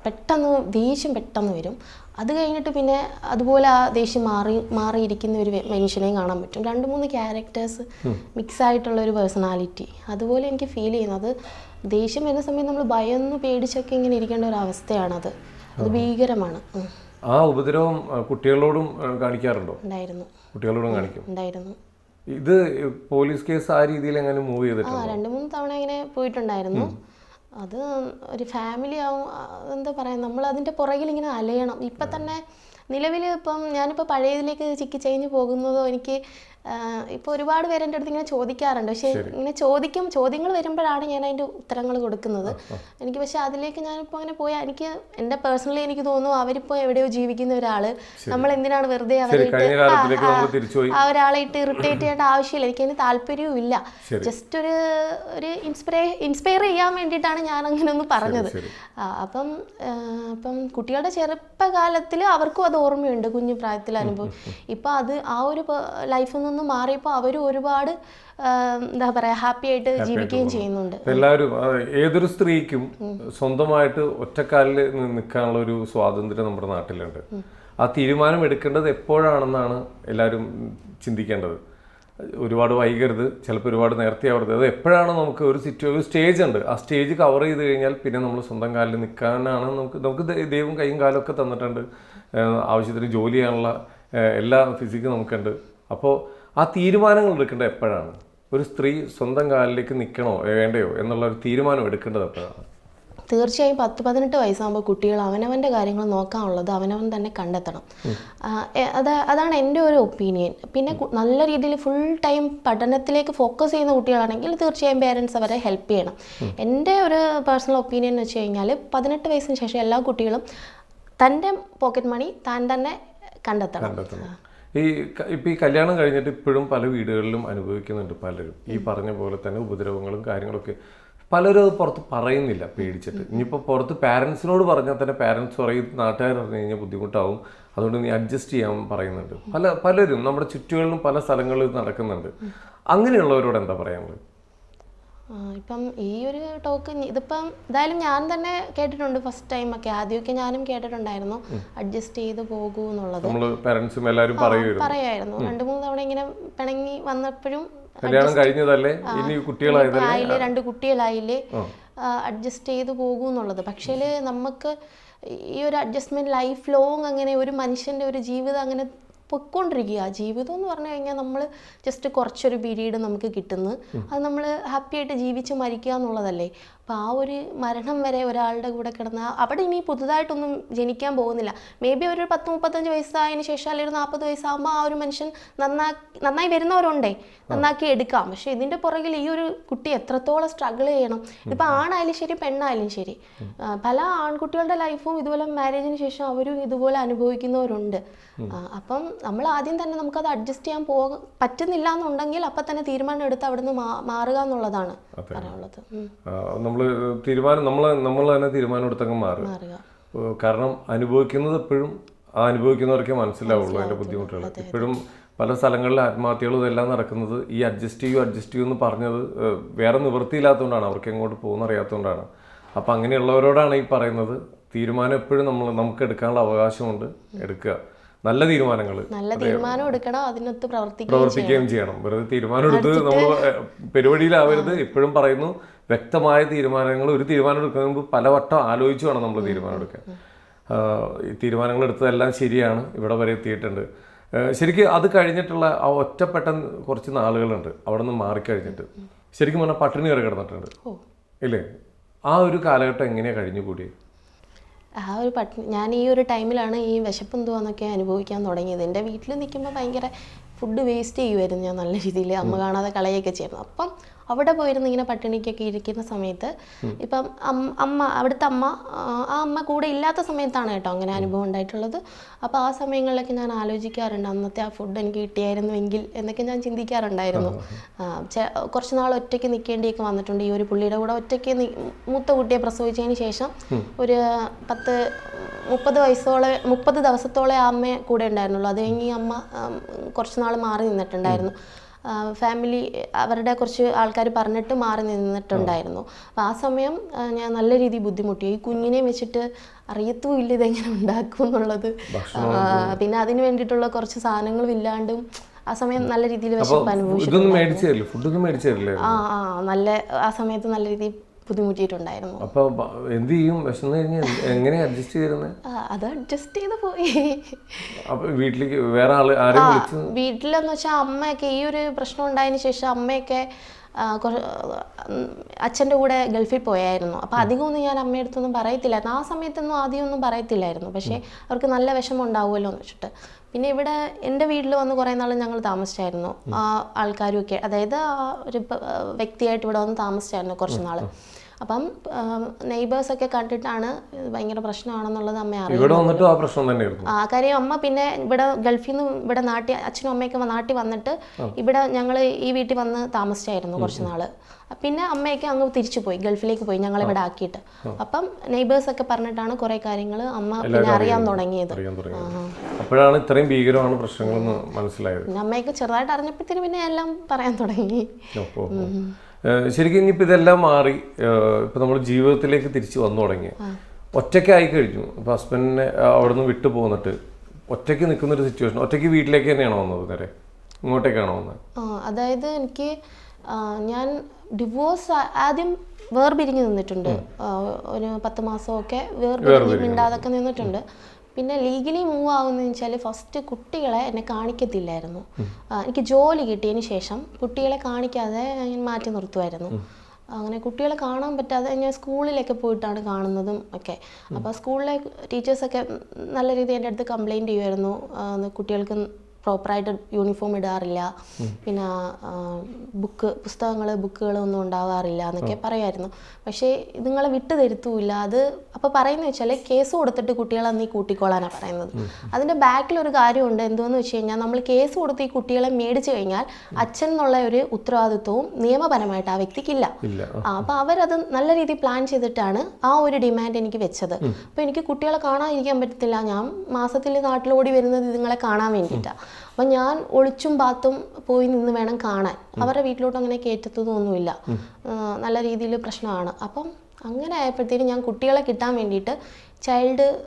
പെട്ടെന്ന് ദേഷ്യം പെട്ടെന്ന് വരും. അത് കഴിഞ്ഞിട്ട് പിന്നെ അതുപോലെ ആ ദേഷ്യം മാറി മാറിയിരിക്കുന്ന ഒരു മനുഷ്യനെയും കാണാൻ പറ്റും. രണ്ട് മൂന്ന് ക്യാരക്ടേഴ്സ് മിക്സ് ആയിട്ടുള്ള ഒരു പേഴ്സണാലിറ്റി അതുപോലെ എനിക്ക് ഫീൽ ചെയ്യുന്നത് ദേഷ്യം വരുന്ന സമയത്ത് നമ്മൾ ഭയന്ന് പേടിച്ചൊക്കെ ഇങ്ങനെ ഇരിക്കേണ്ട ഒരു അവസ്ഥയാണത്. അത് ഭീകരമാണ്. ആ ഉപദ്രവം കുട്ടികളോടും കാണിക്കാറുണ്ടോ? ഉണ്ടായിരുന്നു. കുട്ടികളോടും കാണിക്കും. ഉണ്ടായിരുന്നു. ഇത് പോലീസ് കേസ് ആ രീതിയിൽ എങ്ങനെ മൂവ് ആ ചെയ്തിട്ടുണ്ട്? രണ്ട് മൂന്ന് തവണ ഇങ്ങനെ പോയിട്ടുണ്ടായിരുന്നു. അത് ഒരു ഫാമിലി ആവും എന്താ പറയുക നമ്മൾ അതിന്റെ പുറകിൽ ഇങ്ങനെ അലയണം. ഇപ്പം തന്നെ നിലവിൽ ഇപ്പം ഞാനിപ്പോൾ പഴയതിലേക്ക് ചിക്കി ചൈഞ്ഞ് പോകുന്നതോ എനിക്ക് ഇപ്പോൾ ഒരുപാട് പേര് എന്റെ അടുത്ത് ഇങ്ങനെ ചോദിക്കാറുണ്ട്. പക്ഷേ ഇങ്ങനെ ചോദിക്കും ചോദ്യങ്ങൾ വരുമ്പോഴാണ് ഞാൻ അതിന്റെ ഉത്തരങ്ങൾ കൊടുക്കുന്നത്. എനിക്ക് പക്ഷേ അതിലേക്ക് ഞാനിപ്പോൾ അങ്ങനെ പോയാൽ എനിക്ക് എന്റെ പേഴ്സണലി എനിക്ക് തോന്നുന്നു അവരിപ്പോൾ എവിടെയോ ജീവിക്കുന്ന ഒരാൾ നമ്മൾ എന്തിനാണ് വെറുതെ ശരി അവരെ കഴിഞ്ഞ കാലത്തിലേക്ക് നമ്മൾ തിരിച്ചുപോയി ആ ഒരാളെ ഇട്ട് ഇറിറ്റേറ്റ് ചെയ്യേണ്ട ആവശ്യമില്ല. എനിക്ക് അതിന് താല്പര്യവും ഇല്ല. ജസ്റ്റ് ഒരു ഒരു ഇൻസ്പയർ ഇൻസ്പയർ ചെയ്യാൻ വേണ്ടിയിട്ടാണ് ഞാൻ അങ്ങനെ ഒന്ന് പറഞ്ഞത്. അപ്പം അപ്പം കുട്ടികളുടെ ചെറുപ്പകാലത്തിൽ അവർക്കും അത് ഓർമ്മയുണ്ട്. കുഞ്ഞു പ്രായത്തിൽ അനുഭവം. ഇപ്പം അത് ആ ഒരു ലൈഫിൽ നിന്ന് മാറിയപ്പോൾ അവർ ഒരുപാട് എന്താ പറയാ ഹാപ്പി ആയിട്ട് ജീവിക്കുകയും ചെയ്യുന്നുണ്ട്. എല്ലാവരും ഏതൊരു സ്ത്രീക്കും സ്വന്തമായിട്ട് ഒറ്റക്കാലിൽ നിൽക്കാനുള്ള ഒരു സ്വാതന്ത്ര്യം നമ്മുടെ നാട്ടിലുണ്ട്. ആ തീരുമാനം എടുക്കേണ്ടത് എപ്പോഴാണെന്നാണ് എല്ലാവരും ചിന്തിക്കേണ്ടത്? ഒരുപാട് വൈകരുത് ചിലപ്പോൾ ഒരുപാട് നേരത്തെ ആവരുത്. അത് എപ്പോഴാണ് നമുക്ക് ഒരു സിറ്റു ഒരു സ്റ്റേജ് ഉണ്ട്. ആ സ്റ്റേജ് കവർ ചെയ്ത് കഴിഞ്ഞാൽ പിന്നെ നമ്മൾ സ്വന്തം കാലിൽ നിൽക്കാനാണ് നമുക്ക് നമുക്ക് ദൈവം കൈയും കാലും ഒക്കെ തന്നിട്ടുണ്ട്. ആവശ്യത്തിന് ജോലി ചെയ്യാനുള്ള എല്ലാ ഫിസിക്കും നമുക്കുണ്ട്. അപ്പോൾ ആ തീരുമാനങ്ങൾ എടുക്കേണ്ടത് എപ്പോഴാണ്? ഒരു സ്ത്രീ സ്വന്തം കാലിലേക്ക് നിൽക്കണോ വേണ്ടയോ എന്നുള്ള ഒരു തീരുമാനം എടുക്കേണ്ടത് എപ്പോഴാണ്? തീർച്ചയായും പത്ത് പതിനെട്ട് വയസ്സാകുമ്പോൾ കുട്ടികൾ അവനവന്റെ കാര്യങ്ങൾ നോക്കാനുള്ളത് അവനവൻ തന്നെ കണ്ടെത്തണം. അത് അതാണ് എന്റെ ഒരു ഒപ്പീനിയൻ. പിന്നെ നല്ല രീതിയിൽ ഫുൾ ടൈം പഠനത്തിലേക്ക് ഫോക്കസ് ചെയ്യുന്ന കുട്ടികളാണെങ്കിൽ തീർച്ചയായും പേരൻസ് അവരെ ഹെൽപ്പ് ചെയ്യണം. എന്റെ ഒരു പേഴ്സണൽ ഒപ്പീനിയൻ എന്ന് വെച്ച് കഴിഞ്ഞാൽ പതിനെട്ട് വയസ്സിന് ശേഷം എല്ലാ കുട്ടികളും തന്റെ പോക്കറ്റ് മണി താൻ തന്നെ കണ്ടെത്തണം. കണ്ടെത്തണം. ഈ ഇപ്പം ഈ കല്യാണം കഴിഞ്ഞിട്ട് ഇപ്പോഴും പല വീടുകളിലും അനുഭവിക്കുന്നുണ്ട് പലരും. ഈ പറഞ്ഞ പോലെ തന്നെ ഉപദ്രവങ്ങളും കാര്യങ്ങളൊക്കെ പലരും അത് പുറത്ത് പറയുന്നില്ല പേടിച്ചിട്ട്. ഇനിയിപ്പോൾ പുറത്ത് പാരൻസിനോട് പറഞ്ഞാൽ തന്നെ പാരൻസ് പറയും നാട്ടുകാർ പറഞ്ഞു കഴിഞ്ഞാൽ ബുദ്ധിമുട്ടാവും. അതുകൊണ്ട് നീ അഡ്ജസ്റ്റ് ചെയ്യാൻ പറയുന്നുണ്ട്. പല പലരും നമ്മുടെ ചുറ്റുകളിലും പല സ്ഥലങ്ങളിലും നടക്കുന്നുണ്ട്. അങ്ങനെയുള്ളവരോട് എന്താ പറയാനുള്ളത്? ഇപ്പം ഈ ഒരു ടോക്ക് ഇതിപ്പം എന്തായാലും ഞാൻ തന്നെ കേട്ടിട്ടുണ്ട് ഫസ്റ്റ് ടൈം ഒക്കെ. ആദ്യമൊക്കെ ഞാനും കേട്ടിട്ടുണ്ടായിരുന്നു. അഡ്ജസ്റ്റ് ചെയ്ത് പോകൂ എന്നുള്ളത്. പാരൻസും എല്ലാവരും പറയായിരുന്നു. രണ്ടു മൂന്ന് തവണ ഇങ്ങനെ പിണങ്ങി വന്നപ്പോഴും കല്യാണം കഴിഞ്ഞതല്ലേ? ഇനി കുട്ടികളായില്ലേ ആയില്ലേ രണ്ട് കുട്ടികളായില്ലേ? അഡ്ജസ്റ്റ് ചെയ്ത് പോകൂ എന്നുള്ളത്. പക്ഷേ നമുക്ക് ഈ ഒരു അഡ്ജസ്റ്റ്മെന്റ് ലൈഫ് ലോങ് അങ്ങനെ ഒരു മനുഷ്യന്റെ ഒരു ജീവിതം അങ്ങനെ പൊയ്ക്കൊണ്ടിരിക്കുക ജീവിതം എന്ന് പറഞ്ഞു കഴിഞ്ഞാൽ നമ്മൾ ജസ്റ്റ് കുറച്ചൊരു പീരീഡ് നമുക്ക് കിട്ടുന്നു. അത് നമ്മൾ ഹാപ്പി ആയിട്ട് ജീവിച്ച് മരിക്കുക എന്നുള്ളതല്ലേ അപ്പോൾ ആ ഒരു മരണം വരെ ഒരാളുടെ കൂടെ കിടന്ന അവിടെ ഇനി പുതുതായിട്ടൊന്നും ജനിക്കാൻ പോകുന്നില്ല. മേ ബി ഒരു പത്ത് മുപ്പത്തഞ്ച് വയസ്സായതിനു ശേഷം അല്ലെങ്കിൽ ഒരു നാൽപ്പത് വയസ്സാകുമ്പോൾ ആ ഒരു മനുഷ്യൻ നന്നാക്കി നന്നായി വരുന്നവരുണ്ടേ. നന്നാക്കി എടുക്കാം. പക്ഷേ ഇതിന്റെ പുറകിൽ ഈ ഒരു കുട്ടി എത്രത്തോളം സ്ട്രഗിൾ ചെയ്യണം. ഇപ്പോൾ ആണായാലും ശരി പെണ്ണായാലും ശരി. പല ആൺകുട്ടികളുടെ ലൈഫും ഇതുപോലെ മാരേജിന് ശേഷം അവരും ഇതുപോലെ അനുഭവിക്കുന്നവരുണ്ട്. അപ്പം നമ്മൾ ആദ്യം തന്നെ നമുക്കത് അഡ്ജസ്റ്റ് ചെയ്യാൻ പോ പറ്റുന്നില്ല എന്നുണ്ടെങ്കിൽ അപ്പം തന്നെ തീരുമാനം എടുത്ത് അവിടുന്ന് മാറുക എന്നുള്ളതാണ് പറയാനുള്ളത്. ഉം. നമ്മൾ തീരുമാനം നമ്മൾ നമ്മൾ തന്നെ തീരുമാനം എടുത്തങ്ങ് മാറുക. മാറുക. കാരണം അനുഭവിക്കുന്നത് എപ്പോഴും ആ അനുഭവിക്കുന്നവർക്കേ മനസ്സിലാവുള്ളൂ അതിന്റെ ബുദ്ധിമുട്ടുകൾ ഇപ്പോഴും പല സ്ഥലങ്ങളിൽ ആത്മഹത്യകളും ഇതെല്ലാം നടക്കുന്നത് ഈ അഡ്ജസ്റ്റ് ചെയ്യൂ അഡ്ജസ്റ്റ് ചെയ്യൂ എന്ന് പറഞ്ഞത് വേറെ നിവൃത്തിയില്ലാത്തതുകൊണ്ടാണ്. അവർക്ക് എങ്ങോട്ട് പോകുന്ന അറിയാത്തതുകൊണ്ടാണ്. അപ്പം അങ്ങനെയുള്ളവരോടാണ് ഈ പറയുന്നത് തീരുമാനം എപ്പോഴും നമ്മൾ നമുക്ക് എടുക്കാനുള്ള അവകാശമുണ്ട് എടുക്കുക. നല്ല തീരുമാനങ്ങൾ നല്ല തീരുമാനം എടുക്കണം അതിനൊത്ത് പ്രവർത്തിക്കുക പ്രവർത്തിക്കുകയും ചെയ്യണം. വെറുതെ തീരുമാനം എടുത്ത് നമ്മൾ പരിപാടിയിലാവരുത്. എപ്പോഴും പറയുന്നു വ്യക്തമായ തീരുമാനങ്ങൾ ഒരു തീരുമാനം എടുക്കുന്നതിന് മുമ്പ് പലവട്ടം ആലോചിച്ച് വേണം നമ്മൾ തീരുമാനം എടുക്കാൻ. ഈ തീരുമാനങ്ങൾ എടുത്തതെല്ലാം ശരിയാണ് ഇവിടെ വരെ എത്തിയിട്ടുണ്ട്. ശരിക്കും അത് കഴിഞ്ഞിട്ടുള്ള ആ ഒറ്റപ്പെട്ട കുറച്ച് നാളുകളുണ്ട് അവിടെ നിന്ന് മാറിക്കഴിഞ്ഞിട്ട് ശരിക്കും പറഞ്ഞാൽ പട്ടിണി വരെ കിടന്നിട്ടുണ്ട്. ഇല്ലേ? ആ ഒരു കാലഘട്ടം എങ്ങനെയാണ് കഴിഞ്ഞു കൂടി ആ ഒരു പട്ടിണി ഞാൻ ഈ ഒരു ടൈമിലാണ് ഈ വിശപ്പ് എന്തുവാന്നൊക്കെ അനുഭവിക്കാൻ തുടങ്ങിയത്. എന്റെ വീട്ടിൽ നിൽക്കുമ്പോൾ ഭയങ്കര ഫുഡ് വേസ്റ്റ് ചെയ്യുമായിരുന്നു ഞാൻ നല്ല രീതിയിൽ. അമ്മ കാണാതെ കളയൊക്കെ ചെയ്യുന്നു അപ്പം അവിടെ പോയിരുന്ന് ഇങ്ങനെ പട്ടിണിക്കൊക്കെ ഇരിക്കുന്ന സമയത്ത് ഇപ്പം അമ്മ അവിടുത്തെ അമ്മ ആ, അമ്മ കൂടെ ഇല്ലാത്ത സമയത്താണ് കേട്ടോ അങ്ങനെ അനുഭവം ഉണ്ടായിട്ടുള്ളത്. അപ്പോൾ ആ സമയങ്ങളിലൊക്കെ ഞാൻ ആലോചിക്കാറുണ്ട്. അന്നത്തെ ആ ഫുഡ് എനിക്ക് കിട്ടിയായിരുന്നുവെങ്കിൽ എന്നൊക്കെ ഞാൻ ചിന്തിക്കാറുണ്ടായിരുന്നു. കുറച്ച് നാൾ ഒറ്റയ്ക്ക് നിൽക്കേണ്ടിയൊക്കെ വന്നിട്ടുണ്ട്. ഈ ഒരു പുള്ളിയുടെ കൂടെ ഒറ്റയ്ക്ക് മൂത്ത കുട്ടിയെ പ്രസവിച്ചതിന് ശേഷം ഒരു പത്ത് മുപ്പത് വയസ്സോളെ മുപ്പത് ദിവസത്തോളെ ആ അമ്മ കൂടെ ഉണ്ടായിരുന്നുള്ളൂ. അത് കഴിഞ്ഞ് ഈ അമ്മ കുറച്ച് നാൾ മാറി നിന്നിട്ടുണ്ടായിരുന്നു. ഫാമിലി അവരുടെ കുറച്ച് ആൾക്കാർ പറഞ്ഞിട്ട് മാറി നിന്നിട്ടുണ്ടായിരുന്നു. അപ്പോൾ ആ സമയം ഞാൻ നല്ല രീതിയിൽ ബുദ്ധിമുട്ടി. ഈ കുഞ്ഞിനെ വെച്ചിട്ട് അറിയത്തുമില്ല ഇതെങ്ങനെ ഉണ്ടാക്കും എന്നുള്ളത്. പിന്നെ അതിന് വേണ്ടിയിട്ടുള്ള കുറച്ച് സാധനങ്ങളും ഇല്ലാണ്ടും ആ സമയം നല്ല രീതിയിൽ വിശപ്പ് അനുഭവിച്ചു ആ ആ നല്ല ആ സമയത്ത് നല്ല രീതിയിൽ ബുദ്ധിമുട്ടിയിട്ടുണ്ടായിരുന്നു. അപ്പൊ ബ- എന്ത് ചെയ്യും? വിശന്നു കഴിഞ്ഞാൽ എങ്ങനെ അഡ്ജസ്റ്റ് ചെയ്തിരുന്നത് അത് അഡ്ജസ്റ്റ് ചെയ്ത് പോയി. അപ്പോൾ വീട്ടിലേക്ക് വേറെ ആൾ ആരെയും വിളിച്ച് വീട്ടിലെന്ന് വെച്ചാൽ അമ്മയൊക്കെ ഈ ഒരു പ്രശ്നം ഉണ്ടായതിന് ശേഷം അമ്മയൊക്കെ അച്ഛന്റെ കൂടെ ഗൾഫിൽ പോയായിരുന്നു. അപ്പോൾ അധികമൊന്നും ഞാൻ അമ്മയുടെ അടുത്തൊന്നും പറയത്തില്ലായിരുന്നു. ആ സമയത്തൊന്നും ആദ്യമൊന്നും പറയത്തില്ലായിരുന്നു. പക്ഷേ അവർക്ക് നല്ല വിഷമം ഉണ്ടാവുമല്ലോ എന്ന് വെച്ചിട്ട്. പിന്നെ ഇവിടെ എന്റെ വീട്ടിൽ വന്ന് കുറേ നാൾ ഞങ്ങൾ താമസിച്ചായിരുന്നു. ആ ആൾക്കാരും ഒക്കെ അതായത് ആ ഒരു വ്യക്തിയായിട്ട് ഇവിടെ വന്ന് താമസിച്ചായിരുന്നു കുറച്ച് നാൾ അപ്പം നെയ്ബേഴ്സൊക്കെ കണ്ടിട്ടാണ് ഭയങ്കര പ്രശ്നമാണെന്നുള്ളത് അമ്മ അറിയാം വന്നിട്ടും ആ പ്രശ്നം തന്നെയായിരുന്നു. ആ കാര്യം അമ്മ പിന്നെ ഇവിടെ ഗൾഫിൽ നിന്ന് ഇവിടെ നാട്ടിൽ അച്ഛനും അമ്മയൊക്കെ നാട്ടിൽ വന്നിട്ട് ഇവിടെ ഞങ്ങൾ ഈ വീട്ടിൽ വന്ന് താമസിച്ചായിരുന്നു കുറച്ച് നാൾ. പിന്നെ അമ്മയൊക്കെ അങ്ങ് തിരിച്ചു പോയി ഗൾഫിലേക്ക് പോയി ഞങ്ങൾ ഇവിടെ ആക്കിയിട്ട്. അപ്പം നെയ്ബേഴ്സ് ഒക്കെ പറഞ്ഞിട്ടാണ് കുറെ കാര്യങ്ങൾ അമ്മ പിന്നെ അറിയാൻ തുടങ്ങിയത്. അപ്പോഴാണ് ഇത്രയും ഭീകരമാണ് പ്രശ്നങ്ങളെന്ന് മനസ്സിലായത്. അമ്മയൊക്കെ ചെറുതായിട്ട് അറിഞ്ഞപ്പോഴത്തേന് പിന്നെ എല്ലാം പറയാൻ തുടങ്ങി. ശരിക്കും ഇനിയിപ്പോൾ ഇതെല്ലാം മാറി ഇപ്പം നമ്മൾ ജീവിതത്തിലേക്ക് തിരിച്ചു വന്നു തുടങ്ങി. ഒറ്റയ്ക്കായി കഴിഞ്ഞു. ഇപ്പൊ ഹസ്ബൻഡിനെ അവിടെ നിന്ന് വിട്ടു പോന്നിട്ട് ഒറ്റയ്ക്ക് നിൽക്കുന്ന ഒരു സിറ്റുവേഷൻ ഒറ്റയ്ക്ക് വീട്ടിലേക്ക് തന്നെയാണോ വന്നത് നേരെ ഇങ്ങോട്ടേക്കാണോ വന്നത്? അതായത് എനിക്ക് ഞാൻ ഡിവോഴ്സ് ആദ്യം വേർപിരിഞ്ഞ് നിന്നിട്ടുണ്ട്. ഒരു പത്ത് മാസമൊക്കെ വേർപിരിഞ്ഞ് മിണ്ടാതൊക്കെ നിന്നിട്ടുണ്ട്. പിന്നെ ലീഗലി മൂവ് ആകുന്നതെന്ന് വെച്ചാൽ ഫസ്റ്റ് കുട്ടികളെ എന്നെ കാണിക്കത്തില്ലായിരുന്നു. എനിക്ക് ജോലി കിട്ടിയതിന് ശേഷം കുട്ടികളെ കാണിക്കാതെ ഞാൻ മാറ്റി നിർത്തുമായിരുന്നു. അങ്ങനെ കുട്ടികളെ കാണാൻ പറ്റാതെ ഞാൻ സ്കൂളിലൊക്കെ പോയിട്ടാണ് കാണുന്നതും ഒക്കെ. അപ്പോൾ സ്കൂളിലെ ടീച്ചേഴ്സൊക്കെ നല്ല രീതിയിൽ എന്റെ അടുത്ത് കംപ്ലയിന്റ് ചെയ്യുമായിരുന്നു. കുട്ടികൾക്ക് പ്രോപ്പറായിട്ട് യൂണിഫോം ഇടാറില്ല. പിന്നെ ബുക്ക് പുസ്തകങ്ങൾ ബുക്കുകൾ ഒന്നും ഉണ്ടാവാറില്ല എന്നൊക്കെ പറയായിരുന്നു. പക്ഷേ ഇതുങ്ങളെ വിട്ടു തരുത്തുമില്ല അത് അപ്പോൾ പറയുന്നത് വെച്ചാൽ കേസ് കൊടുത്തിട്ട് കുട്ടികളെ നീ കൂട്ടിക്കോളാനാണ് പറയുന്നത്. അതിന്റെ ബാക്കിൽ ഒരു കാര്യമുണ്ട്. എന്തുവെന്ന് വെച്ച് കഴിഞ്ഞാൽ നമ്മൾ കേസ് കൊടുത്ത് ഈ കുട്ടികളെ മേടിച്ചു കഴിഞ്ഞാൽ അച്ഛൻ എന്നുള്ള ഒരു ഉത്തരവാദിത്വവും നിയമപരമായിട്ട് ആ വ്യക്തിക്കില്ല. അപ്പോൾ അവരത് നല്ല രീതിയിൽ പ്ലാൻ ചെയ്തിട്ടാണ് ആ ഒരു ഡിമാൻഡ് എനിക്ക് വെച്ചത്. അപ്പോൾ എനിക്ക് കുട്ടികളെ കാണാതിരിക്കാൻ പറ്റത്തില്ല. ഞാൻ മാസത്തിൽ നാട്ടിലോടി വരുന്നത് ഇതുങ്ങളെ കാണാൻ വേണ്ടിയിട്ടാണ് അപ്പൊ ഞാൻ ഒളിച്ചും പാത്തും പോയി നിന്ന് വേണം കാണാൻ. അവരുടെ വീട്ടിലോട്ട് അങ്ങനെ കയറ്റത്തതൊന്നുമില്ല. നല്ല രീതിയിൽ പ്രശ്നമാണ്. അപ്പം അങ്ങനെ ആയപ്പോഴത്തേനും ഞാൻ കുട്ടികളെ കിട്ടാൻ വേണ്ടിയിട്ട് ചൈൽഡ്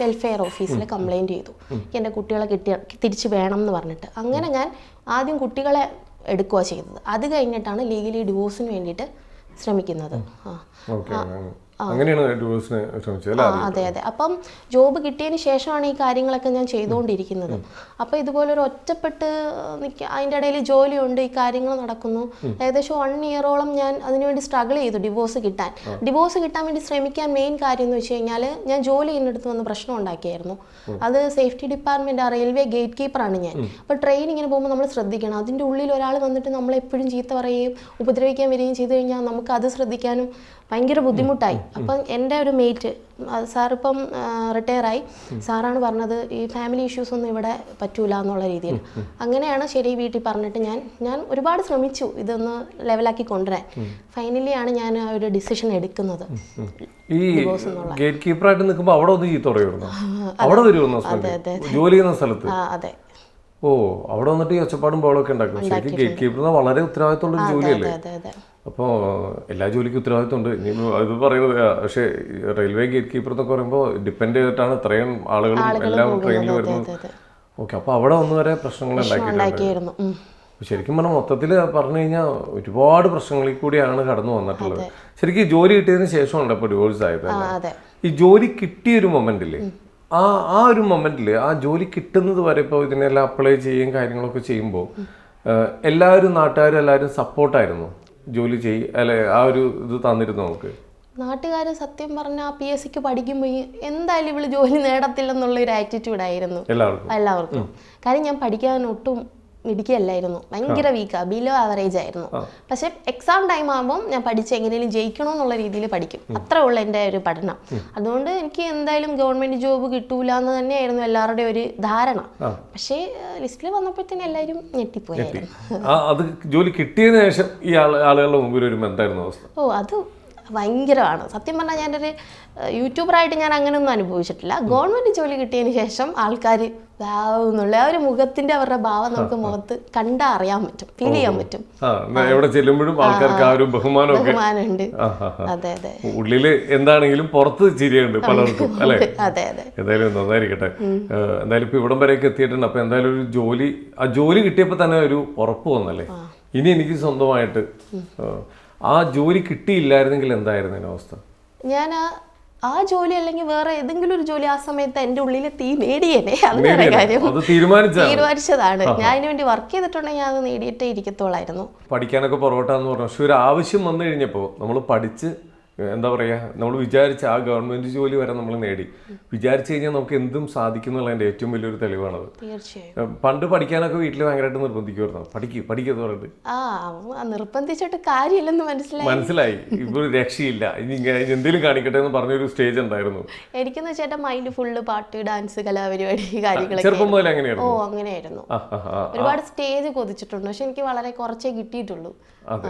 വെൽഫെയർ ഓഫീസിൽ കംപ്ലൈന്റ് ചെയ്തു. എന്റെ കുട്ടികളെ കിട്ടിയ തിരിച്ച് വേണം എന്ന് പറഞ്ഞിട്ട്. അങ്ങനെ ഞാൻ ആദ്യം കുട്ടികളെ എടുക്കുക ചെയ്തത്. അത് കഴിഞ്ഞിട്ടാണ് ലീഗലി ഡിവോഴ്സിന് വേണ്ടിയിട്ട് ശ്രമിക്കുന്നത്. ആ. അങ്ങനെയാണ് ഡിവോഴ്സിന് ശ്രമിച്ചത് അതെ അതെ. അപ്പം ജോബ് കിട്ടിയതിന് ശേഷമാണ് ഈ കാര്യങ്ങളൊക്കെ ഞാൻ ചെയ്തുകൊണ്ടിരിക്കുന്നത്. അപ്പോൾ ഇതുപോലെ ഒരു ഒറ്റപ്പെട്ട് നിൽക്കുക അതിന്റെ ഇടയിൽ ജോലിയുണ്ട് ഈ കാര്യങ്ങൾ നടക്കുന്നു. ഏകദേശം വൺ ഇയറോളം ഞാൻ അതിനുവേണ്ടി സ്ട്രഗിൾ ചെയ്തു ഡിവോഴ്സ് കിട്ടാൻ. ഡിവോഴ്സ് കിട്ടാൻ വേണ്ടി ശ്രമിക്കാൻ മെയിൻ കാര്യം എന്ന് വെച്ച് കഴിഞ്ഞാൽ ഞാൻ ജോലി ചെയ്യുന്നിടത്ത് വന്ന് പ്രശ്നം ഉണ്ടാക്കിയായിരുന്നു. അത് സേഫ്റ്റി ഡിപ്പാർട്ട്മെന്റ് ആ റെയിൽവേ ഗേറ്റ് കീപ്പറാണ് ഞാൻ. അപ്പോൾ ട്രെയിൻ ഇങ്ങനെ പോകുമ്പോൾ നമ്മൾ ശ്രദ്ധിക്കണം. അതിന്റെ ഉള്ളിൽ ഒരാൾ വന്നിട്ട് നമ്മളെപ്പോഴും ചീത്ത പറയുകയും ഉപദ്രവിക്കാൻ വരികയും ചെയ്തു കഴിഞ്ഞാൽ നമുക്ക് അത് ശ്രദ്ധിക്കാനും ഭയങ്കര ബുദ്ധിമുട്ടായി. അപ്പം എന്റെ ഒരു മേറ്റ് സാറിപ്പം റിട്ടയറായി റിട്ടയർ ആയി. സാറാണ് പറഞ്ഞത് ഈ ഫാമിലി ഇഷ്യൂസ് ഒന്നും ഇവിടെ പറ്റൂല എന്നുള്ള രീതിയിൽ. അങ്ങനെയാണ് ശരി വീട്ടിൽ പറഞ്ഞിട്ട് ഞാൻ ഞാൻ ഒരുപാട് ശ്രമിച്ചു ഇതൊന്ന് ലെവലാക്കി കൊണ്ടുവരാൻ. ഫൈനലി ആണ് ഞാൻ ആ ഒരു ഡിസിഷൻ എടുക്കുന്നത്. ഈ ഗേറ്റ് കീപ്പറായിട്ട് നിൽക്കുമ്പോൾ അവിടെ ഒന്ന് ചീത്ത പറയുമായിരുന്നു അവിടെ വരുമെന്ന് ഹസ്ബൻഡ്? ജോലി ചെയ്യുന്ന സ്ഥലത്ത്? അതെ. ഓ അവിടെ വന്നിട്ട് ഈ ഒച്ചപ്പാടും ബോളൊക്കെ ഉണ്ടാക്കും. ശരിക്കും ഗേറ്റ് കീപ്പർ വളരെ ഉത്തരവാദിത്തമുള്ള ജോലിയല്ലേ? അപ്പോൾ എല്ലാ ജോലിക്കും ഉത്തരവാദിത്തമുണ്ട്. ഇനി അത് പറയുന്നത് പക്ഷേ റെയിൽവേ ഗേറ്റ് കീപ്പർ എന്നൊക്കെ പറയുമ്പോൾ ഡിപ്പെൻഡ് ചെയ്തിട്ടാണ് ഇത്രയും ആളുകളും എല്ലാം ട്രെയിനിൽ വരുന്നത്. ഓക്കെ അപ്പോൾ അവിടെ ഒന്ന് വരെ പ്രശ്നങ്ങൾ ഉണ്ടാക്കിയായിരുന്നു. ശരിക്കും പറഞ്ഞാൽ മൊത്തത്തിൽ പറഞ്ഞു കഴിഞ്ഞാൽ ഒരുപാട് പ്രശ്നങ്ങളിൽ കൂടിയാണ് കടന്നു വന്നിട്ടുള്ളത്. ശരിക്കും ജോലി കിട്ടിയതിന് ശേഷമുണ്ട് ഇപ്പോൾ ഡിവോഴ്സ് ആയത് ഈ ജോലി കിട്ടിയ ഒരു മൊമെന്റിൽ ആ ആ ഒരു മൊമെന്റിൽ ആ ജോലി കിട്ടുന്നത് വരെ ഇപ്പോൾ ഇതിനെല്ലാം അപ്ലൈ ചെയ്യുകയും കാര്യങ്ങളൊക്കെ ചെയ്യുമ്പോൾ എല്ലാവരും നാട്ടുകാരും എല്ലാവരും സപ്പോർട്ടായിരുന്നു ജോലി ചെയ് അല്ലെ ആ ഒരു ഇത് തന്നിരുന്നു നമുക്ക് നാട്ടുകാർ സത്യം പറഞ്ഞാൽ പി എസ് സിക്ക് പഠിക്കുമ്പോൾ എന്തായാലും ഇവൾ ജോലി നേടത്തില്ലെന്നുള്ള ഒരു ആറ്റിറ്റ്യൂഡ് ആയിരുന്നു. എല്ലാവർക്കും. എല്ലാവർക്കും. കാര്യം ഞാൻ പഠിക്കാൻ ഒട്ടും മിടിക്കല്ലായിരുന്നു ഭയങ്കര വീക്കാണ് ബിലോ ആവറേജ് ആയിരുന്നു. പക്ഷെ എക്സാം ടൈം ആകുമ്പോൾ ഞാൻ പഠിച്ച് എങ്ങനെയും ജയിക്കണമെന്നുള്ള രീതിയിൽ പഠിക്കും. അത്രേ ഉള്ളൂ എന്റെ ഒരു പഠനം. അതുകൊണ്ട് എനിക്ക് എന്തായാലും ഗവൺമെന്റ് ജോബ് കിട്ടൂല എന്ന് തന്നെയായിരുന്നു എല്ലാവരുടെയും ഒരു ധാരണ. പക്ഷേ ലിസ്റ്റിൽ വന്നപ്പോഴത്തേനും എല്ലാവരും ഞെട്ടിപ്പോയായിരുന്നു. അത് ജോലി കിട്ടിയതിനു ശേഷം ഈ ആളുകളുടെ മുമ്പിൽ വരുമ്പോൾ എന്തായിരുന്നു അവസ്ഥ? ഓ അത് ഭയങ്കരമാണ്. സത്യം പറഞ്ഞാൽ ഞാനൊരു ഒരു യൂട്യൂബറായിട്ട് ഞാൻ അങ്ങനെയൊന്നും അനുഭവിച്ചിട്ടില്ല. ഗവൺമെന്റ് ജോലി കിട്ടിയതിന് ശേഷം ആൾക്കാർ എന്നുള്ള ആ ഒരു മുഖത്തിന്റെ അവരുടെ ഭാവം നമുക്ക് മുഖത്ത് കണ്ടാ അറിയാൻ പറ്റും ഫീൽ ചെയ്യാൻ പറ്റും. എവിടെ ചെല്ലുമ്പോഴും ആൾക്കാർക്ക് ആ ഒരു ബഹുമാനം ബഹുമാനമുണ്ട്. അതെ അതെ. ഉള്ളിൽ എന്താണെങ്കിലും പുറത്ത് ചിരിയുണ്ട് പലർക്കും അല്ലെ? അതെ അതെ. എന്തായാലും നന്നായിരിക്കട്ടെ. എന്തായാലും ഇപ്പൊ ഇവിടം വരെയൊക്കെ എത്തിയിട്ടുണ്ട്. അപ്പൊ എന്തായാലും ഒരു ജോലി ആ ജോലി കിട്ടിയപ്പോ തന്നെ ഒരു ഉറപ്പ് വന്നല്ലേ? ഇനി എനിക്ക് സ്വന്തമായിട്ട് ആ ജോലി കിട്ടിയില്ലായിരുന്നെങ്കിൽ എന്തായിരുന്നു എന്റെ അവസ്ഥ? ഞാൻ ആ- ജോലി അല്ലെങ്കിൽ വേറെ ഏതെങ്കിലും ഒരു ജോലി ആ സമയത്ത് എന്റെ ഉള്ളിൽ തീ നേടിയേനെ അത് വേറെ കാര്യം. തീരുമാനിച്ചതാണ്. ഞാൻ അതിന് വേണ്ടി വർക്ക് ചെയ്തിട്ടുണ്ടെങ്കിൽ അത് നേടിയിട്ടേ ഇരിക്കത്തോളായിരുന്നു പഠിക്കാനൊക്കെ പൊറോട്ട എന്ന് പറഞ്ഞു. പക്ഷെ ഒരു ആവശ്യം വന്നു കഴിഞ്ഞപ്പോൾ നമ്മൾ പഠിച്ച് എന്താ പറയുക നമ്മൾ വിചാരിച്ച ആ ഗവൺമെന്റ് ജോലി വരെ നമ്മൾ നേടി. വിചാരിച്ചു കഴിഞ്ഞാൽ നമുക്ക് എന്തും സാധിക്കും എന്നുള്ളതിന്റെ ഏറ്റവും വലിയൊരു തെളിവാണത്. പണ്ട് പഠിക്കാനൊക്കെ വീട്ടിൽ ഭയങ്കരമായിട്ട് നിർബന്ധിക്കുമായിരുന്നു പഠിക്കൂ പഠിക്കുക പറഞ്ഞിട്ട്. നിർബന്ധിച്ചിട്ട് കാര്യമില്ലെന്ന് മനസ്സിലായി. മനസ്സിലായി. ഇപ്പൊ രക്ഷയില്ല. ഇനി എന്തെങ്കിലും കാണിക്കട്ടെ എന്ന് പറഞ്ഞൊരു സ്റ്റേജ് ഉണ്ടായിരുന്നു. എനിക്കെന്ന് വെച്ചാൽ എന്റെ മൈൻഡ് ഫുള്ള് പാട്ട് ഡാൻസ് കലാപരിപാടി കാര്യങ്ങളൊക്കെ ചെറുപ്പം മുതൽ ഓ അങ്ങനെയായിരുന്നു. ആ, ആ. ഒരുപാട് സ്റ്റേജ് കൊതിച്ചിട്ടുണ്ട്. പക്ഷെ എനിക്ക് വളരെ കുറച്ചേ കിട്ടിയിട്ടുള്ളൂ. അതെ.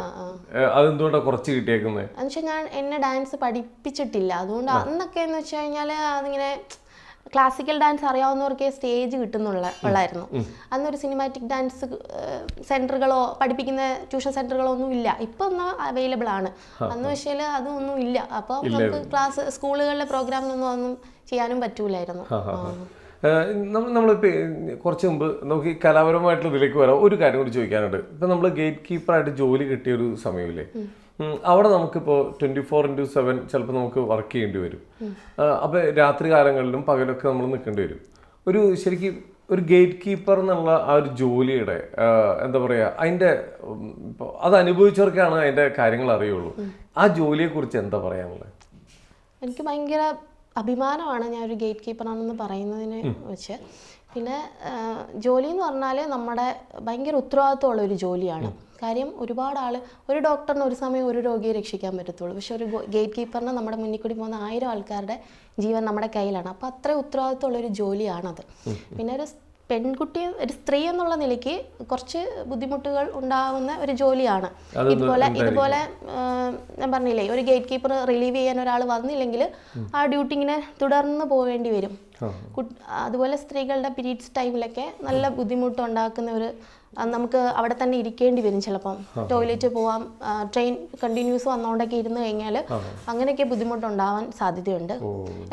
അതെന്തുകൊണ്ടാണ് കുറച്ച് കിട്ടിയേക്കുന്നത് എന്നുവെച്ചാൽ ഞാൻ എന്നെ ഡാൻസ് പഠിപ്പിച്ചിട്ടില്ല. അതുകൊണ്ട് അന്നൊക്കെ എന്ന് വെച്ച് കഴിഞ്ഞാൽ അതിങ്ങനെ ക്ലാസിക്കൽ ഡാൻസ് അറിയാവുന്നവർക്കേ സ്റ്റേജ് കിട്ടുന്നുള്ള ഉള്ളായിരുന്നു. അന്നൊരു സിനിമാറ്റിക് ഡാൻസ് സെന്ററുകളോ പഠിപ്പിക്കുന്ന ട്യൂഷൻ സെന്ററുകളോ ഒന്നും ഇല്ല. ഇപ്പൊ ഒന്ന് അവൈലബിൾ ആണ്. അന്ന് വെച്ചാൽ അതൊന്നും ഇല്ല. അപ്പോൾ നമുക്ക് ക്ലാസ് സ്കൂളുകളിലെ പ്രോഗ്രാമിനൊന്നും ഒന്നും ചെയ്യാനും പറ്റൂലായിരുന്നു. നമ്മളിപ്പോൾ കുറച്ച് മുമ്പ് നമുക്ക് ഈ കലാപരമായിട്ടുള്ള ഇതിലേക്ക് വരാം. ഒരു കാര്യം കൂടി ചോദിക്കാനുണ്ട്. ഇപ്പം നമ്മൾ ഗേറ്റ് കീപ്പറായിട്ട് ജോലി കിട്ടിയ ഒരു സമയമില്ലേ? അവിടെ നമുക്കിപ്പോൾ ട്വന്റി ഫോർ ഇന്റു സെവൻ ചിലപ്പോൾ നമുക്ക് വർക്ക് ചെയ്യേണ്ടി വരും. അപ്പോൾ രാത്രി കാലങ്ങളിലും പകലൊക്കെ നമ്മൾ നിൽക്കേണ്ടി വരും. ഒരു ശരിക്കും ഒരു ഗേറ്റ് കീപ്പർ എന്നുള്ള ആ ഒരു ജോലിയുടെ എന്താ പറയുക അതിന്റെ അത് അനുഭവിച്ചവർക്കാണ് അതിന്റെ കാര്യങ്ങൾ അറിയുള്ളൂ. ആ ജോലിയെക്കുറിച്ച് എന്താ പറയാനുള്ളത്? എനിക്ക് ഭയങ്കര അഭിമാനമാണ് ഞാൻ ഒരു ഗേറ്റ് കീപ്പറാണെന്ന് പറയുന്നതിനെ വെച്ച്. പിന്നെ ജോലി എന്ന് പറഞ്ഞാൽ നമ്മുടെ ഭയങ്കര ഉത്തരവാദിത്തമുള്ള ഒരു ജോലിയാണ് കാര്യം ഒരുപാട് ആൾ ഒരു ഡോക്ടറിന് ഒരു സമയം ഒരു രോഗിയെ രക്ഷിക്കാൻ പറ്റത്തുള്ളൂ. പക്ഷെ ഒരു ഗേറ്റ് കീപ്പറിന് നമ്മുടെ മുന്നിൽ കൂടി പോകുന്ന ആയിരം ആൾക്കാരുടെ ജീവൻ നമ്മുടെ കയ്യിലാണ്. അപ്പോൾ അത്ര ഉത്തരവാദിത്തമുള്ള ഒരു ജോലിയാണത് പിന്നെ ഒരു പെൺകുട്ടി ഒരു സ്ത്രീ എന്നുള്ള നിലയ്ക്ക് കുറച്ച് ബുദ്ധിമുട്ടുകൾ ഉണ്ടാകുന്ന ഒരു ജോലിയാണ്. ഇതുപോലെ ഇതുപോലെ ഞാൻ പറഞ്ഞില്ലേ ഒരു ഗേറ്റ് കീപ്പർ റിലീവ് ചെയ്യാൻ ഒരാൾ വന്നില്ലെങ്കിൽ ആ ഡ്യൂട്ടി ഇങ്ങനെ തുടർന്ന് പോകേണ്ടി വരും. അതുപോലെ സ്ത്രീകളുടെ പീരീഡ്സ് ടൈമിലൊക്കെ നല്ല ബുദ്ധിമുട്ട് ഉണ്ടാക്കുന്ന ഒരു നമുക്ക് അവിടെ തന്നെ ഇരിക്കേണ്ടി വരും ചിലപ്പം. ടോയ്ലറ്റ് പോവാം ട്രെയിൻ കണ്ടിന്യൂസ് വന്നുകൊണ്ടൊക്കെ ഇരുന്ന് കഴിഞ്ഞാൽ അങ്ങനെയൊക്കെ ബുദ്ധിമുട്ടുണ്ടാവാൻ സാധ്യതയുണ്ട്.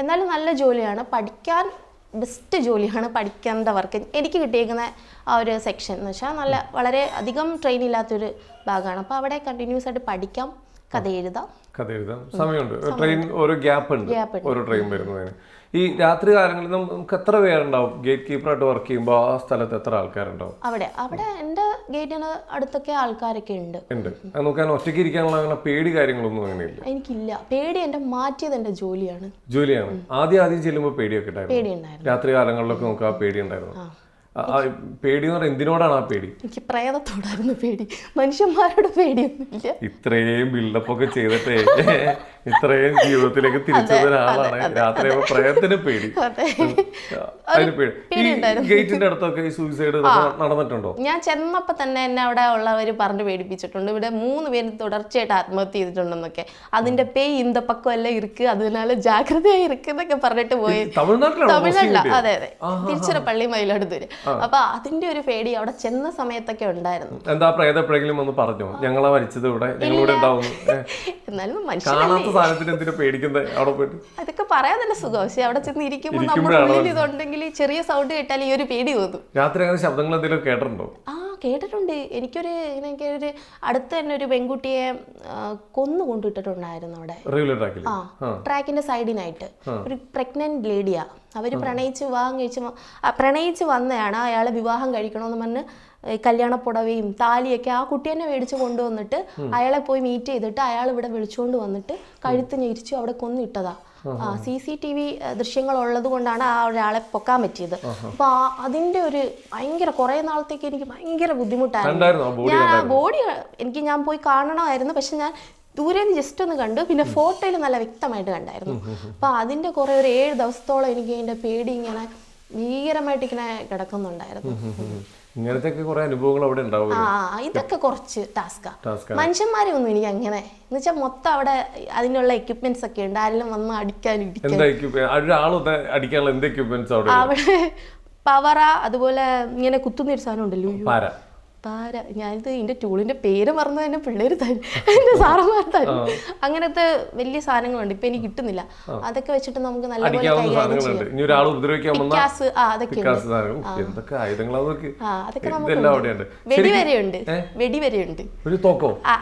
എന്നാലും നല്ല ജോലിയാണ്. പഠിക്കാൻ ബെസ്റ്റ് ജോലിയാണ് പഠിക്കേണ്ടവർക്ക് എനിക്ക് കിട്ടിയേക്കുന്ന ആ ഒരു സെക്ഷൻ എന്ന് വെച്ചാൽ നല്ല വളരെ അധികം ട്രെയിൻ ഇല്ലാത്തൊരു ഭാഗമാണ്. അപ്പോൾ അവിടെ കണ്ടിന്യൂസ് ആയിട്ട് പഠിക്കാം കഥ എഴുതാം. കഥ എഴുതാം. സമയമുണ്ട്. ട്രെയിൻ ഒരു ഗ്യാപ്പ് ഉണ്ട്. ഒരു. ഓരോ ട്രെയിൻ വരുന്നതിന്. ഈ രാത്രി കാലങ്ങളിൽ നമുക്ക് എത്ര പേരുണ്ടാവും? ഗേറ്റ് കീപ്പറായിട്ട് വർക്ക് ചെയ്യുമ്പോൾ ആ സ്ഥലത്ത് എത്ര ആൾക്കാരുണ്ടാവും? അവിടെ അവിടെ എന്റെ ഗേറ്റിന് അടുത്തൊക്കെ ആൾക്കാരൊക്കെ ഉണ്ട്. ഉണ്ട്. അത് നോക്കാൻ ഒറ്റയ്ക്ക് ഇരിക്കാനുള്ള അങ്ങനെ പേടി കാര്യങ്ങളൊന്നും അങ്ങനെയില്ല. എനിക്കില്ല. പേടി എന്റെ മാറ്റിയത് എന്റെ ജോലിയാണ്. ജോലിയാണ്. ആദ്യം ആദ്യം ചെല്ലുമ്പോൾ പേടിയൊക്കെ ഉണ്ടായിരുന്നു. പേടി ഉണ്ടായിരുന്നു. രാത്രി കാലങ്ങളിലൊക്കെ നമുക്ക് ആ പേടി ഉണ്ടായിരുന്നു. പേടി എന്ന് പറഞ്ഞാൽ എന്തിനോടാണ് ആ പേടി? എനിക്ക് പ്രേതത്തോടായിരുന്നു പേടി. മനുഷ്യന്മാരോട് പേടിയൊന്നുമില്ല. ഇത്രയും ബിൽഡപ്പൊക്കെ ചെയ്തിട്ടേ ഇത്രയും ജീവിതത്തിലേക്ക് തിരിച്ചത് ഒരാളാണ് രാത്രി പ്രേതത്തിന് പേടി. അതിന് പേടി. ഗേറ്റിന്റെ അടുത്തൊക്കെ ഈ സൂയിസൈഡ് നടന്നിട്ടുണ്ടോ? ഞാൻ ചെന്നപ്പോ തന്നെ എന്നെ അവിടെ ഉള്ളവർ പറഞ്ഞു പേടിപ്പിച്ചിട്ടുണ്ട്. ഇവിടെ മൂന്ന് പേര് തുടർച്ചയായിട്ട് ആത്മഹത്യ ചെയ്തിട്ടുണ്ടെന്നൊക്കെ. അതിന്റെ പേ ഇന്ത പക്കമല്ല ഇരിക്ക്. അതിനാൽ ജാഗ്രതയായി ഇരിക്കുന്നൊക്കെ പറഞ്ഞിട്ട് പോയി. തമിഴ്നാട്ടിലാണ് അതെ അതെ. തിരുച്ചിറപ്പള്ളി മയിലാടുതൂര് അപ്പൊ അതിന്റെ ഒരു പേടി അവിടെ ചെന്ന സമയത്തൊക്കെ ഉണ്ടായിരുന്നു. എന്താ പ്രേത എപ്പോഴെങ്കിലും ഒന്ന് പറഞ്ഞു. ഞങ്ങളാ മരിച്ചത് ഇവിടെ. ഞങ്ങളിവിടെ ഉണ്ടാവുന്നു. ഏ, എന്നാലും മനുഷ്യൻ കാണാത്ത സാധനത്തിന് എന്തിനാ പേടിക്കുന്നത് അവിടെ പോയിട്ട്? അതൊക്കെ പറയാൻ തന്നെ സുഖം. പക്ഷെ അവിടെ ചെന്ന് ഇരിക്കുമ്പോൾ നമ്മുടെ ഉള്ളിൽ ഇതുണ്ടെങ്കിൽ ചെറിയ സൗണ്ട് കേട്ടാൽ ഈ ഒരു പേടി തോന്നും. രാത്രി അങ്ങനെ ശബ്ദങ്ങൾ എന്തെങ്കിലും കേട്ടിട്ടുണ്ടോ? ആ കേട്ടിട്ടുണ്ട്. എനിക്കൊരു എനിക്ക് ഒരു അടുത്ത് തന്നെ ഒരു പെൺകുട്ടിയെ കൊന്നു കൊണ്ടിട്ടിട്ടുണ്ടായിരുന്നു അവിടെ. ആ ട്രാക്കിന്റെ സൈഡിനായിട്ട്. ഒരു പ്രഗ്നന്റ് ലേഡിയാ അവർ പ്രണയിച്ച് വിവാഹം കഴിച്ച് പ്രണയിച്ച് വന്നതാണ് അയാളെ വിവാഹം കഴിക്കണമെന്ന് പറഞ്ഞ് കല്യാണ കല്യാണപ്പുടവയും താലിയൊക്കെ ആ കുട്ടി തന്നെ മേടിച്ച് കൊണ്ടുവന്നിട്ട് അയാളെ പോയി മീറ്റ് ചെയ്തിട്ട് അയാൾ ഇവിടെ വിളിച്ചുകൊണ്ട് വന്നിട്ട് കഴുത്ത് ഞെരിച്ചു അവിടെ കൊന്നിട്ടതാ. സി സി ടി വി ദൃശ്യങ്ങൾ ഉള്ളത് കൊണ്ടാണ് ആ ഒരാളെ പൊക്കാൻ പറ്റിയത്. അപ്പൊ അതിന്റെ ഒരു ഭയങ്കര കുറെ നാളത്തേക്ക് എനിക്ക് ഭയങ്കര ബുദ്ധിമുട്ടായിരുന്നു. ഞാൻ ആ ബോഡി എനിക്ക് ഞാൻ പോയി കാണണമായിരുന്നു. പക്ഷെ ഞാൻ ദൂരെ നിന്ന് ജസ്റ്റ് ഒന്ന് കണ്ടു. പിന്നെ ഫോട്ടോയിൽ നല്ല വ്യക്തമായിട്ട് കണ്ടായിരുന്നു. അപ്പൊ അതിന്റെ കുറെ ഒരു ഏഴ് ദിവസത്തോളം എനിക്ക് അതിന്റെ പേടി ഇങ്ങനെ ഭീകരമായിട്ട് ഇങ്ങനെ കിടക്കുന്നുണ്ടായിരുന്നു. ഇങ്ങനത്തെ ഒക്കെ കുറെ അനുഭവങ്ങൾ അവിടെ ഉണ്ടാവും ആ ഇതൊക്കെ കുറച്ച് ടാസ്കാ മനുഷ്യന്മാരെ ഒന്നും എനിക്ക് അങ്ങനെ എന്ന് വെച്ചാൽ മൊത്തം അവിടെ അതിനുള്ള എക്യുപ്മെന്റ്സ് ഒക്കെ ഉണ്ട്. ആരെല്ലാം വന്ന് അടിക്കാനും അടിക്കാനുള്ള എന്ത് എക്യുപ്മെന്റ്സ് അവിടെ? പവറ അതുപോലെ ഇങ്ങനെ കുത്തുന്ന ഒരു സാധനം ഉണ്ടല്ലോ. പാര ഞാനിത് എന്റെ ടൂളിന്റെ പേര് മറന്നു തന്നെ പിള്ളേർ തരും. എന്റെ സാറന്മാർ തരും. അങ്ങനത്തെ വലിയ സാധനങ്ങളുണ്ട്. ഇപ്പം എനിക്ക് കിട്ടുന്നില്ല. അതൊക്കെ വെച്ചിട്ട് നമുക്ക് നല്ലപോലെ വെടിവരെയുണ്ട് വെടിവരെയുണ്ട്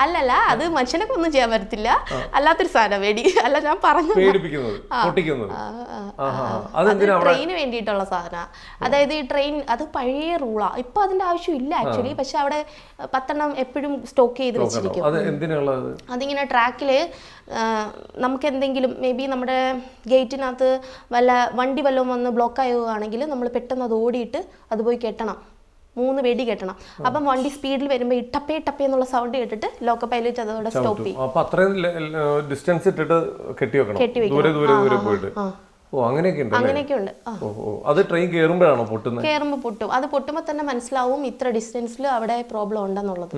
അല്ലല്ല അത് മനുഷ്യനൊക്കെ ഒന്നും ചെയ്യാൻ പറ്റത്തില്ല അല്ലാത്തൊരു സാധനം വെടി. അല്ല ഞാൻ പറഞ്ഞു ട്രെയിന് വേണ്ടിയിട്ടുള്ള സാധന. അതായത് ഈ ട്രെയിൻ അത് പഴയ റൂളാ ഇപ്പൊ അതിന്റെ ആവശ്യം ഇല്ല ആക്ച്വലി പക്ഷെ അവിടെ പത്തെണ്ണം എപ്പോഴും സ്റ്റോക്ക് ചെയ്ത് വെച്ചിരിക്കും. അതിങ്ങനെ ട്രാക്കിൽ നമുക്ക് എന്തെങ്കിലും മേ ബി നമ്മുടെ ഗേറ്റിനകത്ത് വല്ല വണ്ടി വല്ലതും വന്ന് ബ്ലോക്ക് ആവുകയാണെങ്കിൽ നമ്മൾ പെട്ടെന്ന് അത് ഓടിയിട്ട് അത് പോയി കെട്ടണം. മൂന്ന് വെടി കെട്ടണം. അപ്പം വണ്ടി സ്പീഡിൽ വരുമ്പോൾ ഇട്ടപ്പേ ടപ്പേ ടപ്പേ എന്നുള്ള സൗണ്ട് കേട്ടിട്ട് ലോക്കപ്പ് പൈലറ്റ് അതോടെ സ്റ്റോപ്പ് ചെയ്യും. കെട്ടി വെക്കണം ഓ അങ്ങനെയൊക്കെ ഉണ്ട് അങ്ങനെയൊക്കെ ഉണ്ട് അത് ട്രെയിൻ കയറുമ്പോഴാണോ പൊട്ടുന്നത്? കയറുമ്പോൾ പൊട്ടും. അത് പൊട്ടുമ്പോൾ തന്നെ മനസ്സിലാവും ഇത്ര ഡിസ്റ്റൻസിൽ അവിടെ പ്രോബ്ലം ഉണ്ടെന്നുള്ളത്.